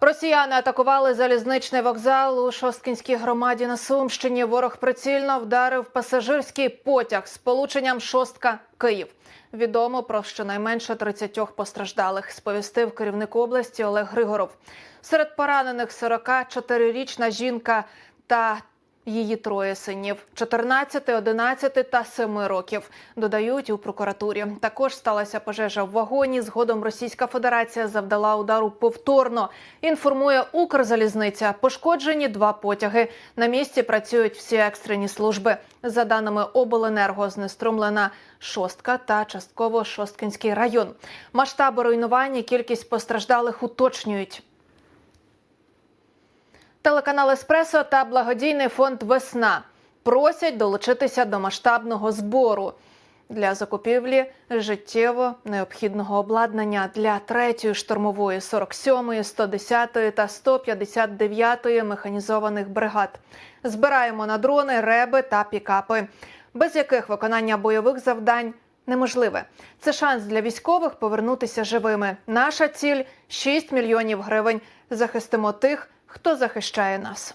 Росіяни атакували залізничний вокзал у Шосткінській громаді на Сумщині. Ворог прицільно вдарив пасажирський потяг з полученням Шостка Київ. Відомо про щонайменше 30 постраждалих, сповістив керівник області Олег Григоров. Серед поранених 44-річна жінка та її троє синів 14, 11 та 7 років. Додають у прокуратурі. Також сталася пожежа в вагоні. Згодом Російська Федерація завдала удару повторно. Інформує Укрзалізниця. Пошкоджені два потяги. На місці працюють всі екстрені служби. За даними обленерго, знеструмлена шостка та частково Шосткинський район. Масштаби руйнувань і кількість постраждалих уточнюють. Телеканал Еспресо та благодійний фонд Весна просять долучитися до масштабного збору для закупівлі життєво необхідного обладнання для 3-ї штурмової, 47-ї, 110-ї та 159-ї механізованих бригад. Збираємо на дрони, реби та пікапи, без яких виконання бойових завдань неможливе. Це шанс для військових повернутися живими. Наша ціль 6 мільйонів гривень. Захистимо тих, хто захищає нас.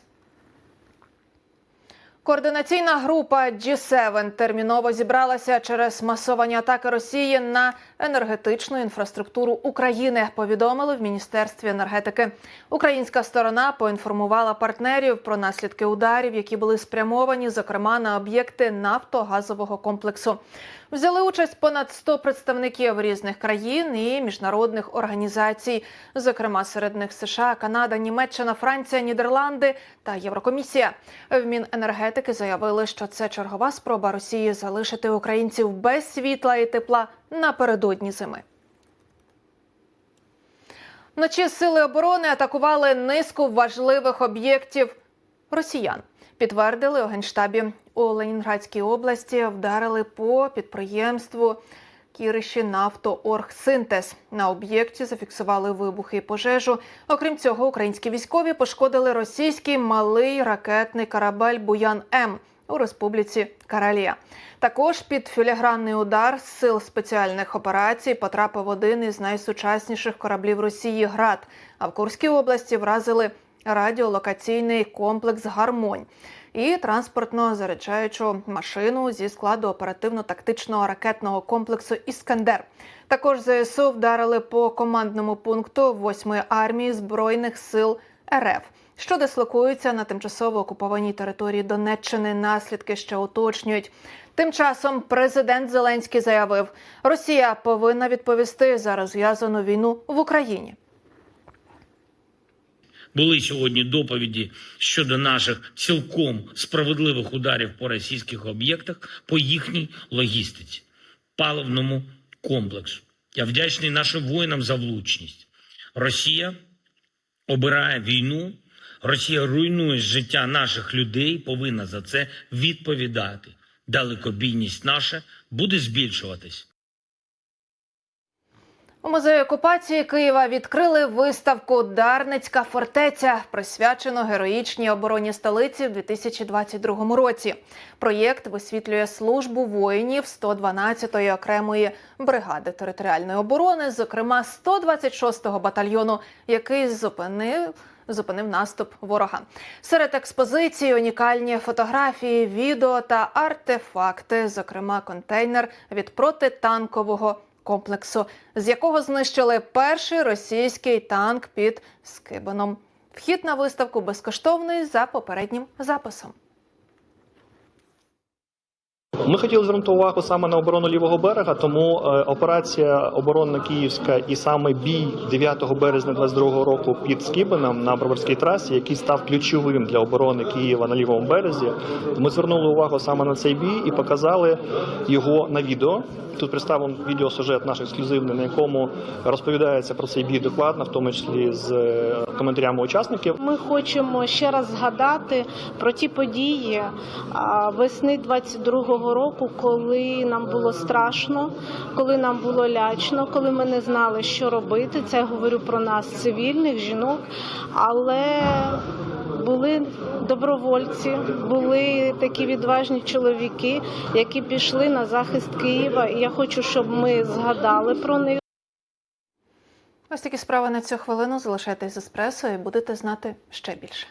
Координаційна група G7 терміново зібралася через масовані атаки Росії на енергетичну інфраструктуру України. Повідомили в міністерстві енергетики. Українська сторона поінформувала партнерів про наслідки ударів, які були спрямовані, зокрема на об'єкти нафтогазового комплексу. Взяли участь понад 100 представників різних країн і міжнародних організацій, зокрема серед них США, Канада, Німеччина, Франція, Нідерланди та Єврокомісія. В Міненергетики заявили, що це чергова спроба Росії залишити українців без світла і тепла напередодні зими. Вночі сили оборони атакували низку важливих об'єктів росіян. Підтвердили у генштабі у Ленінградській області. Вдарили по підприємству Кіриші Нафтооргсинтез. На об'єкті зафіксували вибухи і пожежу. Окрім цього, українські військові пошкодили російський малий ракетний корабель Буян М у Республіці Каралія. Також під філігранний удар сил спеціальних операцій потрапив один із найсучасніших кораблів Росії ГРАД. А в Курській області вразили радіолокаційний комплекс Гармонь і транспортно заряджаючу машину зі складу оперативно-тактичного ракетного комплексу Іскандер. Також ЗСУ вдарили по командному пункту 8-ї армії збройних сил РФ. Що дислокуються на тимчасово окупованій території Донеччини, наслідки ще уточнюють. Тим часом президент Зеленський заявив, Росія повинна відповісти за розв'язану війну в Україні. Були сьогодні доповіді щодо наших цілком справедливих ударів по російських об'єктах по їхній логістиці, паливному комплексу. Я вдячний нашим воїнам за влучність. Росія обирає війну, Росія руйнує життя наших людей, повинна за це відповідати. Далекобійність наша буде збільшуватись. У музеї окупації Києва відкрили виставку Дарницька фортеця, присвячену героїчній обороні столиці в 2022 році. Проєкт висвітлює службу воїнів 112-ї окремої бригади територіальної оборони, зокрема 126-го батальйону, який зупинив. Зупинив наступ ворога серед експозицій, унікальні фотографії, відео та артефакти, зокрема контейнер від протитанкового комплексу, з якого знищили перший російський танк під Скибаном. Вхід на виставку безкоштовний за попереднім записом. Ми хотіли звернути увагу саме на оборону лівого берега, тому е, операція оборонна Київська і саме бій 9 березня 22 року під Скібаном на Броварській трасі, який став ключовим для оборони Києва на лівому березі. Ми звернули увагу саме на цей бій і показали його на відео. Тут представлен відеосюжет наш ексклюзивний, на якому розповідається про цей бій докладно, в тому числі з е, коментарями учасників. Ми хочемо ще раз згадати про ті події весни 22-го року, коли нам було страшно, коли нам було лячно, коли ми не знали, що робити. Це я говорю про нас, цивільних жінок, але були добровольці, були такі відважні чоловіки, які пішли на захист Києва. І я хочу, щоб ми згадали про них. Ось такі справи на цю хвилину. Залишайтесь з еспресо і будете знати ще більше.